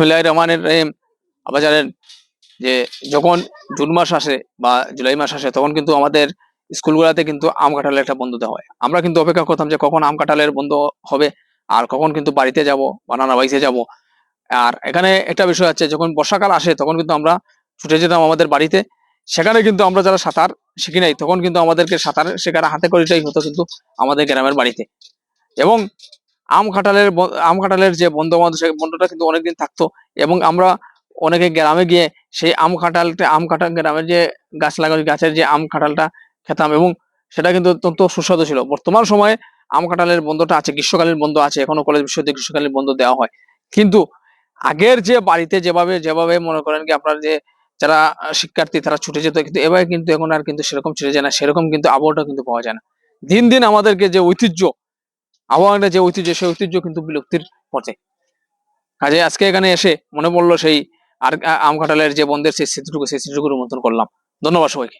বিসমুল্লাহ রহমানের রহিম। আবার জানেন যে যখন জুন মাস আসে বা জুলাই মাস আসে, তখন কিন্তু আমাদের স্কুলগুলোতে কিন্তু আম কাঁঠালের একটা বন্ধ দেওয়া হয়। আমরা কিন্তু অপেক্ষা করতাম যে কখন আম কাঁঠালের বন্ধ হবে আর কখন কিন্তু বাড়িতে যাব বা নানা বাড়িতে যাব। আর এখানে একটা বিষয় আছে, যখন বর্ষাকাল আসে, তখন কিন্তু আমরা ছুটে যেতাম আমাদের বাড়িতে। সেখানে কিন্তু আমরা যারা সাঁতার শিখি নাই, তখন কিন্তু আমাদেরকে সাঁতার শেখার হাতে করিটাই হতো কিন্তু আমাদের গ্রামের বাড়িতে। এবং আম কাঁঠালের আম কাঁঠালের যে বন্ধ বান্ধব সেই বন্ধটা কিন্তু অনেকদিন থাকতো এবং আমরা অনেকে গ্রামে গিয়ে সেই আম কাঁঠালটা আম কাঁঠাল গ্রামের যে গাছ লাগানো, গাছের যে আম কাঁঠালটা খেতাম এবং সেটা কিন্তু অত্যন্ত সুস্বাদু ছিল। বর্তমান সময়ে আম কাঁঠালের বন্ধটা আছে, গ্রীষ্মকালীন বন্ধ আছে, এখনও কলেজ বিশ্ববিদ্যালয়ে গ্রীষ্মকালীন বন্ধ দেওয়া হয়। কিন্তু আগের যে বাড়িতে যেভাবে যেভাবে মনে করেন কি আপনার যে যারা শিক্ষার্থী তারা ছুটে যেত, কিন্তু এবার কিন্তু এখন আর কিন্তু সেরকম ছুটে যায় না, সেরকম কিন্তু আবহাওয়াটা কিন্তু পাওয়া যায় না। দিন দিন আমাদেরকে যে ঐতিহ্য আবহাওয়াটা যে ঐতিহ্য, সেই ঐতিহ্য কিন্তু বিলুপ্তির পথে। কাজে আজকে এখানে এসে মনে পড়ল সেই আর আম কাঁঠালের যে বন্ধের সেই স্মৃতিটুকু, সেই স্মৃতিটুকুর মতন করলাম। ধন্যবাদ সবাইকে।